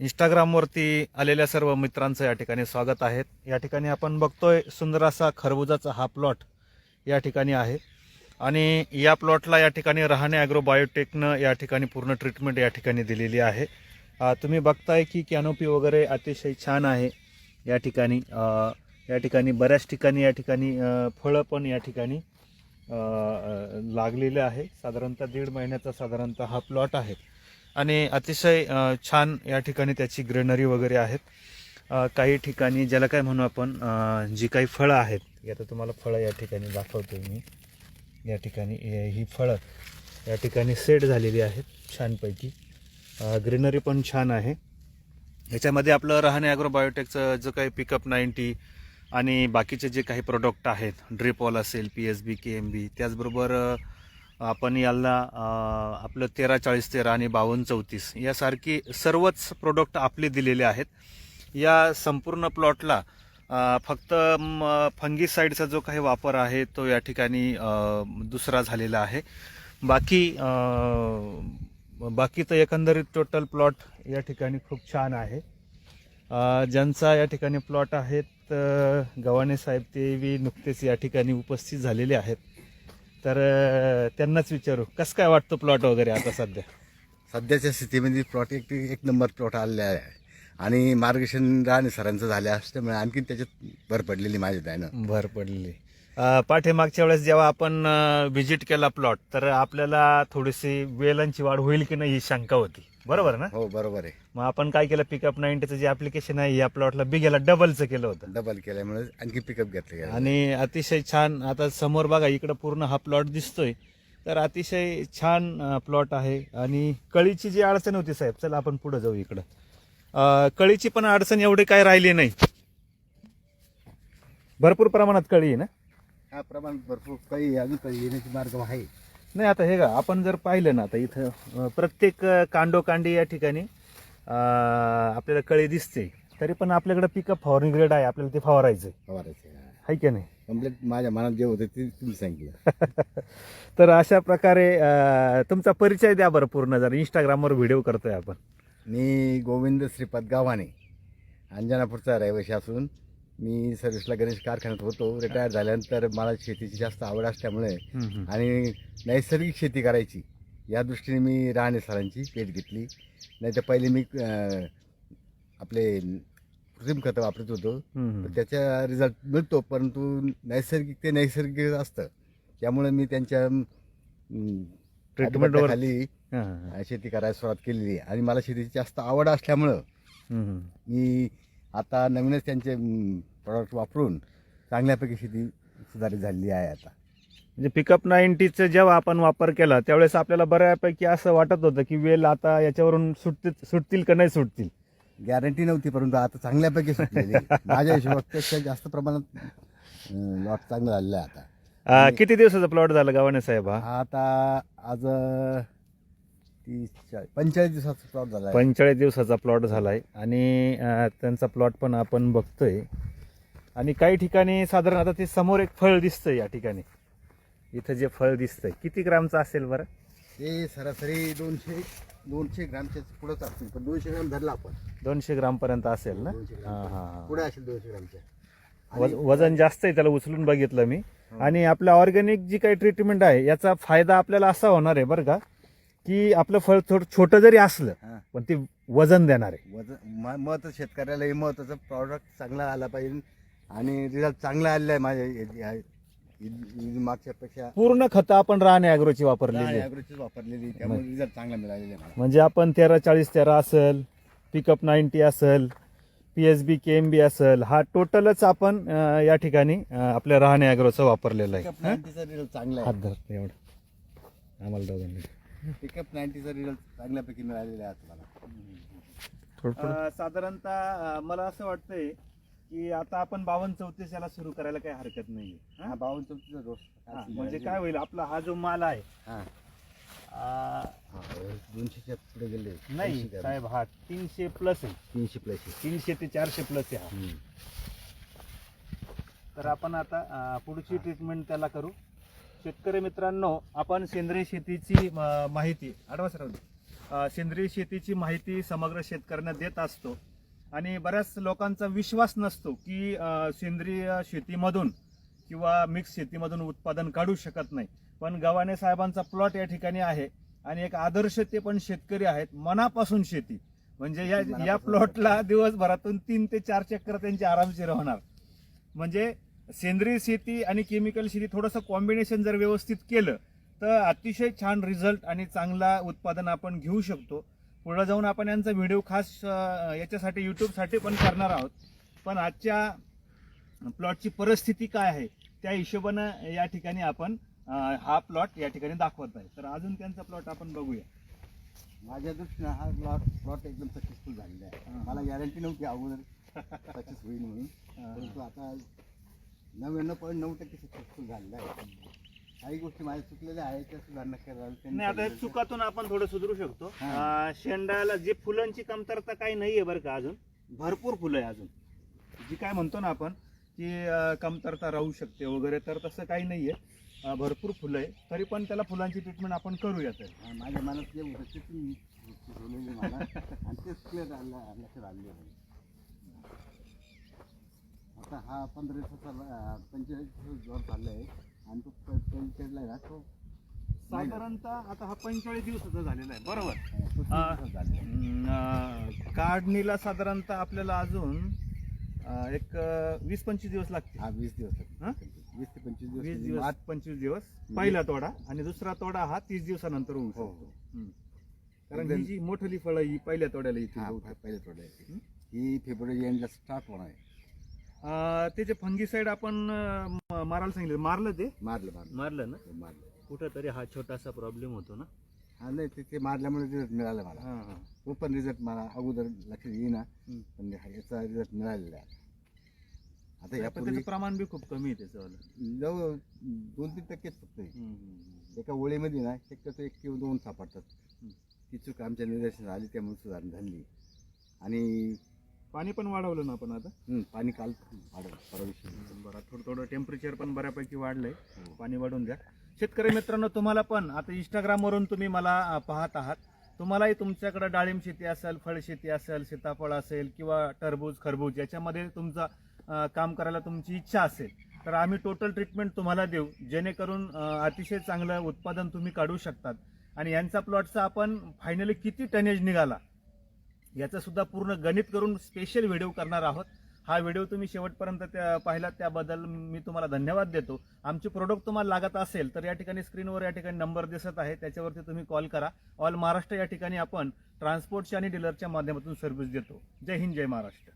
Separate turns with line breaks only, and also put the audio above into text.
इंस्टाग्रामवरती आलेल्या सर्व मित्रांचं या ठिकाणी स्वागत आहे. या ठिकाणी आपण बघतोय सुंदर असा खरबुजाचा हा प्लॉट या ठिकाणी आहे. आणि या प्लॉटला या ठिकाणी रहाणे ॲग्रो बायोटेकनं या ठिकाणी पूर्ण ट्रीटमेंट या ठिकाणी दिलेली आहे. तुम्ही बघताय की कॅनोपी वगैरे अतिशय छान आहे या ठिकाणी. या ठिकाणी बऱ्याच ठिकाणी या ठिकाणी फळं पण या ठिकाणी लागलेले आहे. साधारणतः दीड महिन्याचा साधारणतः हा प्लॉट आहे. आणि अतिशय छान या ठिकाणी त्याची ग्रेनरी वगैरे आहेत. काही ठिकाणी ज्याला काय म्हणू आपण जी काही फळं आहेत आता तुम्हाला फळं या ठिकाणी दाखवतो मी. या ठिकाणी ही फळं या ठिकाणी सेट झालेली आहेत छानपैकी. ग्रीनरी पण छान आहे. याच्यामध्ये आपलं रहाणे ॲग्रो बायोटेकचं जो काही पिकअप नाईन्टी आणि बाकीचे जे काही प्रोडक्ट आहेत ड्रिपॉल असेल P S B K M B त्याचबरोबर आपण याला आपलं तेरा चाळीस तेरा आणि बावन्न चौतीस यासारखी सर्वच प्रोडक्ट आपले दिलेले आहेत. या संपूर्ण प्लॉटला अ, फक्त फंगीसाईडचा जो काही वापर आहे तो या ठिकाणी दुसरा झालेला आहे. बाकी बाकी तर एकंदरीत टोटल प्लॉट या ठिकाणी खूप छान आहे. ज्यांचा या ठिकाणी प्लॉट आहेत गव्हाणे साहेब ते नुकतेच या ठिकाणी उपस्थित झालेले आहेत. तर त्यांनाच विचारू. कसं काय वाटतं प्लॉट वगैरे आता सध्या?
सध्याच्या स्थितीमध्ये प्लॉट एक एक नंबर प्लॉट आलेला आहे. आणि मार्गदर्शन राणे सरांचं झालं असल्यामुळे आणखीन त्याच्यात भर पडलेली माझ्या त्यानं
भर पडली अ, पाठीमागच्या वेळेस जेव्हा आपण व्हिजिट केला प्लॉट तर आपल्याला थोडीशी वेलांची वाढ होईल की नाही ही शंका होती. बरोबर ना?
हो बरोबर आहे.
मग आपण काय केलं? पिकअप नाईन्टीचं जे ऍप्लिकेशन आहे या प्लॉटला बिगेला डबलचं केलं होतं.
डबल केल्यामुळे आणखी पिकअप घेतलं गेलं.
आणि अतिशय छान आता समोर बघा इकडं पूर्ण हा प्लॉट दिसतोय. तर अतिशय छान प्लॉट आहे. आणि कळीची जी अडचण होती साहेब चला आपण पुढे जाऊ इकडं. कळीची पण अडचण एवढी काही राहिली नाही. भरपूर प्रमाणात कळी आहे ना?
हा प्रमाण भरपूर काही अजून काही येण्याचे मार्ग आहे.
नाही आता हे का आपण जर पाहिलं ना आता इथं अं, प्रत्येक अं, कांडोकांडी या ठिकाणी अं, आपल्याला कळी दिसते. तरी पण आपल्याकडे पिकअप फवारणी ग्रेड आहे आपल्याला ते फवारायचं
फवारायचे
आहे की नाही?
कंप्लीट माझ्या मनात जे होतं ते तुम्ही सांगितलं.
तर अशा प्रकारे अं, तुमचा परिचय द्या बरं पूर्ण जर इंस्टाग्रामवर व्हिडिओ करतोय आपण.
मी गोविंद श्रीपाद गावाने अंजनापूरचा रहिवासी असून मी सर्व्हिसला गणेश कारखान्यात होतो. रिटायर झाल्यानंतर मला शेतीची जास्त आवड असल्यामुळे आणि नैसर्गिक शेती करायची या दृष्टीने मी राणे सरांची भेट घेतली. नाही तर पहिले मी आपले कृत्रिम खतं वापरत होतो. त्याचा रिझल्ट मिळतो परंतु नैसर्गिक ते नैसर्गिक असतं. त्यामुळे मी त्यांच्या
वर-
खाली. शेती करायला सुरुवात केलेली. आणि मला शेतीची जास्त आवड असल्यामुळं. मी आता नवीनच त्यांचे प्रॉडक्ट वापरून चांगल्यापैकी शेती सुधारित झालेली आहे आता.
म्हणजे पिकअप नाईन्टीचा जेव्हा आपण वापर केला त्यावेळेस आपल्याला बऱ्यापैकी असं वाटत होतं की वेल आता याच्यावरून सुटतील सुटतील का नाही सुटतील?
गॅरंटी नव्हती परंतु आता चांगल्यापैकी सुटलेली. माझ्या हिशोबापेक्षा जास्त प्रमाणात लॉट चांगलं झालेलं आहे आता.
किती दिवसाचा प्लॉट झाला गावाने साहेब हा?
आता आज तीस चाळीस पंचेचाळीस दिवसाचा प्लॉट झाला आहे.
पंचेचाळीस दिवसाचा प्लॉट झालाय. आणि अं, त्यांचा प्लॉट पण आपण बघतोय. आणि काही ठिकाणी साधारण आता ते समोर एक फळ दिसतंय या ठिकाणी. इथं जे फळ दिसतंय. किती ग्रामचं असेल बरं?
ते सरासरी दोनशे दोनशे ग्रामच्या पुढेच असतील पण दोनशे ग्राम धरला आपण.
दोनशे ग्राम पर्यंत असेल ना?
दोनशे
हा हा हा.
पुढे असेल दोनशे ग्रामच्या.
वज- वजन जास्त आहे त्याला उचलून बघितलं मी. आणि आपल्या ऑर्गॅनिक जी काही ट्रीटमेंट आहे याचा फायदा आपल्याला असा होणार आहे बरं का? की आपलं फळ थोडं छोटं जरी असलं
हा.
पण ते वजन देणार. आहे
वजन म- मत शेतकऱ्याला हे महत्वाचं प्रॉडक्ट चांगला आला पाहिजे आणि रिझल्ट चांगला आलेला आहे माझ्या या- या- या- मागच्या पेक्षा.
पूर्ण खतं आपण राहणे अॅग्रोची वापरलेली आहे.
वापरलेली त्यामुळे रिझल्ट चांगला मिळालेला आहे मला.
म्हणजे आपण तेरा चाळीस तेरा असेल पिकअप नाईन्टी असेल P S B K M B असेल हा टोटलच आपण अं, या ठिकाणी अं, आपल्या राहणे अॅग्रोचं वापरलेलं आहे.
रिझल्ट चांगला
हात
आहे
धर एवढं. आम्हाला दोघांनी.
पिकअप नाईन्टीचा रिझल्ट चांगल्यापैकी मिळालेला आहे मला
अं, साधारणतः मला असं वाटतंय की आता आपण बावन्न चौतीस याला सुरू करायला काही हरकत नाही
हा? बावन्न चौतीसचा डोस
म्हणजे काय होईल आपला हा जो माल आहे
दोनशेच्या पुढे गेले.
नाही. साहेब हा तीनशे प्लस आहे.
तीनशे प्लस आहे.
तीनशे ते चारशे प्लस आहे हा. तर आपण आता पुढची ट्रीटमेंट त्याला करू. शेतकरी मित्रांनो आपण सेंद्रिय शेतीची माहिती दे. अ, सेंद्रिय शेतीची माहिती समग्र शेतकऱ्यांना देत असतो आणि बऱ्याच लोकांचा विश्वास नसतो की सेंद्रिय शेतीमधून किंवा मिक्स शेतीमधून उत्पादन काढू शकत नाही पण गव्हाणे साहेबांचा प्लॉट या ठिकाणी आहे आणि एक आदर्श ते पण शेतकरी आहेत मनापासून शेती म्हणजे या या. प्लॉटला दिवसभरातून तीन ते चार चक्कर त्यांची आरामशीर होणार म्हणजे सेंद्रिय शेती आणि केमिकल शेती थोडंसं कॉम्बिनेशन जर व्यवस्थित केलं तर अतिशय छान रिझल्ट आणि चांगला उत्पादन आपण घेऊ शकतो. पुढे जाऊन आपण यांचा व्हिडिओ खास याच्यासाठी युट्यूबसाठी पण करणार आहोत. पण आजच्या प्लॉटची परिस्थिती काय आहे त्या हिशोबानं या ठिकाणी आपण हा प्लॉट या ठिकाणी दाखवत आहे. तर अजून त्यांचा प्लॉट आपण बघूया.
माझ्या दृष्टीनं हा प्लॉट प्लॉट एकदम सक्सेसफुल झालेला आहे. मला गॅरंटी नव्हती अगोदर सक्सेस होईल म्हणून. परंतु आता नव्याण्णव पॉईंट नऊ टक्के सक्सेसफुल झालेला आहे. काही गोष्टी माझ्या चुकलेल्या आहेत त्या सुधारणा
नाही आता. चुकातून आपण थोडं सुधरू शकतो.
हा.
अं, शेंडाला जे फुलांची कमतरता काही नाहीये बरं का अजून भरपूर फुलं आहे अजून. जी काय म्हणतो ना आपण की अं, कमतरता राहू शकते वगैरे तर तसं काही नाहीये अं, भरपूर फुलं आहे. तरी पण त्याला फुलांची ट्रीटमेंट आपण करूयात.
हा, माझ्या मनात जे होतं ते तुम्ही सुचवलेलं मला. आणि तेच क्लिअर आलं लक्षात आलेलं आहे. हा पंधरा दिवसाचा अं, पंचेचाळीस दिवस जोर चालला आहे आणि तो पंचेचाळीसला आहे ना तो
साधारणतः आता हा पंचेचाळीस दिवसाचा झालेला आहे बरोबर
तो तीन
हा.
दिवसात झालेला आहे.
अं, काढणीला साधारणतः आपल्याला अजून अं, एक अं, वीस पंचवीस दिवस लागतील
हा वीस दिवस
हा?
लागतील. वीस ते पंचवीस दिवस
वीस दिवस
मार्च-
पंचवीस दिवस पहिला तोडा आणि दुसरा तोडा हा तीस दिवसानंतर होऊ
हो
शकतो
हो
हम्म. कारण ही जी मोठली फळं ही पहिल्या तोड्याला येतील
हा
बहुतेक.
पहिले थोडं ही फेब्रुवारी एंडला स्टार्ट होणार आहे
त्याचे फंगीसाईड आपण मारायला सांगितलं मारलं ते?
मारलं मारलं.
मारलं ना?
हो, मारलं.
कुठं तरी हा छोटासा प्रॉब्लेम होतो ना?
हा नाही ते- ते मारल्यामुळे रिझल्ट मिळाला मला.
हा हा.
तो पण रिझल्ट मला अगोदर लक्षात येईना.
हम्म.
पण हा- याचा रिझल्ट मिळालेला आहे. आता
पण
यापूर्वी
त्याचं प्रमाण बी खूप कमी आहे त्याचं
जवळ दोन तीन टक्केच फक्त आहे. एका ओळीमध्ये ना शक्यतो एक किंवा दोन सापडतात. ती चूक आमच्या निदर्शनास आली त्यामुळे सुधारणा झाली. आणि
पाणी पण वाढवलं ना आपण आता?
हम्म, पाणी काल वाढवलं परवा दिवशी.
बरं थोडं थोडं टेम्परेचर पण बऱ्यापैकी वाढलंय.
हो.
पाणी वाढून द्या. शेतकरी मित्रांनो तुम्हाला पण आता इंस्टाग्रामवरून तुम्ही मला अं, पाहत आहात. तुम्हालाही तुमच्याकडे डाळिंब शेती असेल फळ शेती असेल सीताफळ असेल किंवा टरबूज खरबूज याच्यामध्ये तुमचं अं, काम करायला तुमची इच्छा असेल तर आम्ही टोटल ट्रीटमेंट तुम्हाला देऊ जेणेकरून अं, अतिशय चांगलं उत्पादन तुम्ही काढू शकतात. आणि यांचा प्लॉटचा आपण फायनली किती टनेज निघाला? याचं सुद्धा पूर्ण गणित करून स्पेशल व्हिडिओ करणार आहोत. हा व्हिडिओ तुम्ही शेवटपर्यंत त्या पाहिला त्याबद्दल मी तुम्हाला धन्यवाद देतो. आमचे प्रोडक्ट तुम्हाला लागत असेल तर या ठिकाणी स्क्रीनवर या ठिकाणी नंबर दिसत आहे त्याच्यावरती तुम्ही कॉल करा. ऑल महाराष्ट्र या ठिकाणी आपण ट्रान्सपोर्टच्या आणि डीलरच्या माध्यमातून सर्व्हिस देतो. जय हिंद जय महाराष्ट्र.